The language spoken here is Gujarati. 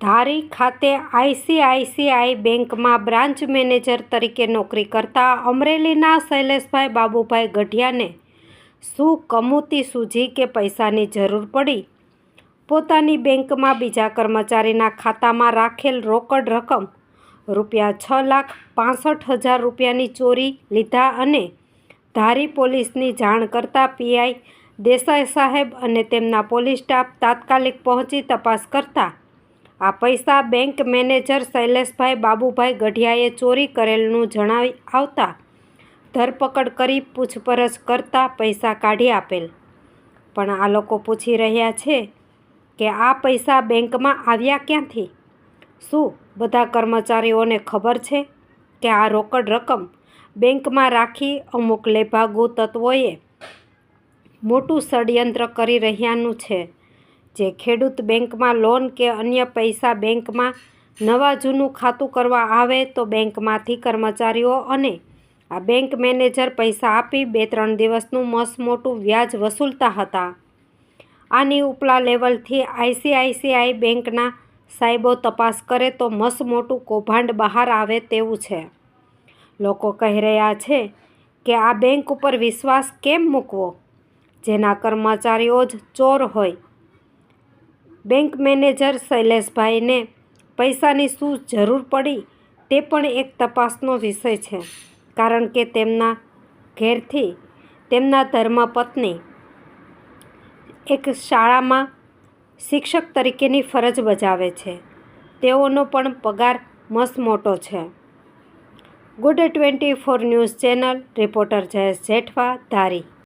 ધારી ખાતે આઈસીઆઈસીઆઈ બેંકમાં બ્રાન્ચ મેનેજર તરીકે નોકરી કરતા અમરેલીના શૈલેષભાઈ બાબુભાઈ ગઢિયાને શું કમુતી સૂઝી કે પૈસાની જરૂર પડી? પોતાની બેંકમાં બીજા કર્મચારીના ખાતામાં રાખેલ રોકડ રકમ રૂપિયા છ લાખ પાંસઠ હજાર રૂપિયાની ચોરી લીધા અને ધારી પોલીસની જાણ કરતાં પીઆઈ દેસાઈ સાહેબ અને તેમના પોલીસ સ્ટાફ તાત્કાલિક પહોંચી તપાસ કરતા આ પૈસા બેંક મેનેજર શૈલેષભાઈ બાબુભાઈ ગઢિયાએ ચોરી કરેલનું જણાવી આવતા ધરપકડ કરી પૂછપરછ કરતા પૈસા કાઢી આપેલ. પણ આ લોકો પૂછી રહ્યા છે કે આ પૈસા બેંકમાં આવ્યા ક્યાંથી? શું બધા કર્મચારીઓને ખબર છે કે આ રોકડ રકમ બેંકમાં રાખી અમુક લેભાગુ તત્વોએ મોટું ષડયંત્ર કરી રહ્યાનું છે? જે ખેડૂત બેંકમાં લોન કે અન્ય પૈસા બેંકમાં નવા જૂનું ખાતું કરવા આવે તો બેંકમાંથી કર્મચારીઓ અને આ બેંક મેનેજર પૈસા આપી બે ત્રણ દિવસનું મસમોટું વ્યાજ વસૂલતા હતા. આની ઉપલા લેવલથી આઈસીઆઈસીઆઈ બેંકના સાહેબો તપાસ કરે તો મસમોટું કૌભાંડ બહાર આવે તેવું છે. લોકો કહી રહ્યા છે કે આ બેંક ઉપર વિશ્વાસ કેમ મૂકવો? જેના કર્મચારીઓ જ ચોર હોય બેંક મેનેજર શૈલેષભાઈને પૈસાની શું જરૂર પડી તે પણ એક તપાસનો વિષય છે. કારણ કે તેમના ઘેરથી તેમના ધર્મપત્ની એક શાળામાં શિક્ષક તરીકેની ફરજ બજાવે છે. તેઓનો પણ પગાર મસમોટો છે. Good twenty four news channel, reporter Jayesh Jethwa, Dhari.